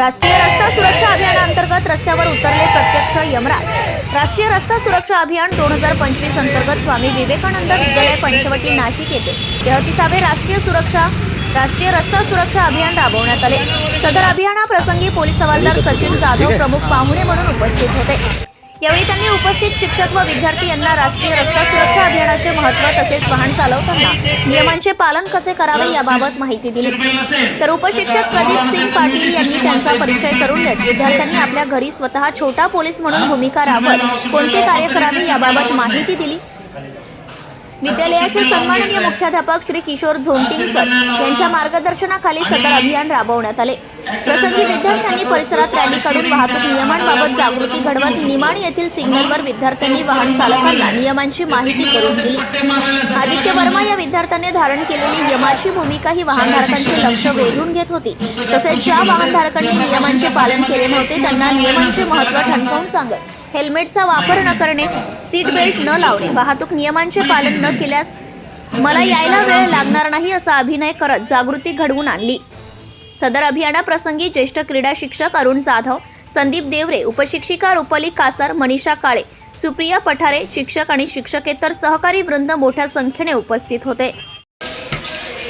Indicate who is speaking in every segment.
Speaker 1: राष्ट्रीय रस्ता सुरक्षा अभियानाअंतर्गत रस्त्यावर उतरले प्रत्यक्ष यमराज. राष्ट्रीय रस्ता सुरक्षा अभियान दोन हजार पंचवीस अंतर्गत स्वामी विवेकानंद विद्यालय पंचवटी नाशिक येथे. तेहतीसावे राष्ट्रीय सुरक्षा राष्ट्रीय रस्ता सुरक्षा अभियान राबवण्यात आले. सदर अभियानाप्रसंगी पोलीस हवालदार सचिन जाधव प्रमुख पाहुणे म्हणून उपस्थित होते. यावेळी त्यांनी उपस्थित शिक्षक व विद्यार्थी यांना राष्ट्रीय रस्ता सुरक्षा अभियानाचे महत्त्व तसेच वाहन चालवताना नियमांचे पालन कसे करावे याबाबत माहिती दिली. तर उपशिक्षक प्रदीप सिंग पाटील यांनी त्यांचा परिचय करून देत विद्यार्थ्यांनी आपल्या घरी स्वतः छोटा पोलीस म्हणून भूमिका राबवत कोणते कार्य करावे याबाबत माहिती दिली. विद्यालयाचे सन्माननीय मुख्याध्यापक श्री किशोर झोंटिंग सर यांच्या मार्गदर्शनाखाली सदर अभियान राबवण्यात आले. प्रसंगी विद्यार्थ्यांनी परिसरात रॅली काढून वाहतूक नियमांबाबत जागृती घडवत निमाण येथील सिग्नलवर विद्यार्थ्यांनी वाहन चालकांना नियमांची माहिती करून दिली. आदित्य वर्मा या विद्यार्थ्याने धारण केलेली यमाची भूमिका ही वाहनधारकांचे लक्ष वेधून घेत होती. तसेच ज्या वाहनधारकांनी नियमांचे पालन केले नव्हते त्यांना नियमांचे महत्त्व ठणकावून सांगत हेल्मेटचा वापर न करणे सीट बेल्ट न लावणे वाहतूक नियमांचे पालन न केल्यास मला यायला वेळ लागणार नाही असा अभिनय करत जागृती घडवून आणली. सदर अभियानाप्रसंगी ज्येष्ठ क्रीडा शिक्षक अरुण जाधव संदीप देवरे उपशिक्षिका रुपली कासार मनीषा काळे सुप्रिया पठारे शिक्षक आणि शिक्षकेतर सहकारी वृंद मोठ्या संख्येने उपस्थित होते.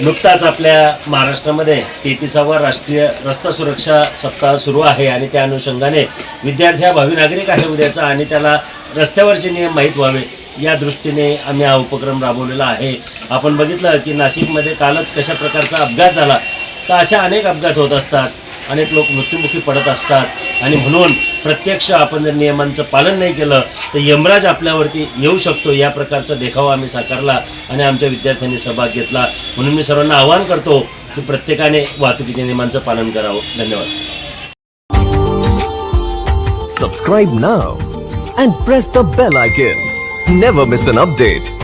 Speaker 2: नुकताच आपल्या महाराष्ट्रामध्ये तेहतीसावा राष्ट्रीय रस्ता सुरक्षा सप्ताह सुरू आहे आणि त्या अनुषंगाने विद्यार्थी हा भावी नागरिक आहे उद्याचा आणि त्याला रस्त्यावरचे नियम माहीत व्हावे या दृष्टीने आम्ही हा उपक्रम राबवलेला आहे. आपण बघितलं की नाशिकमध्ये कालच कशा प्रकारचा अपघात झाला तर अशा अनेक अपघात होत असतात. अनेक लोक मृत्युमुखी पडत असतात. आणि म्हणून प्रत्यक्ष आपण जर नियमांचं पालन नाही केलं तर यमराज आपल्यावरती येऊ शकतो. या प्रकारचा देखावा आम्ही साकारला आणि आमच्या विद्यार्थ्यांनी सहभाग घेतला. म्हणून मी सर्वांना आवाहन करतो की प्रत्येकाने वाहतुकीच्या नियमांचं पालन करावं. धन्यवाद.
Speaker 3: Subscribe now and press the bell icon never miss an update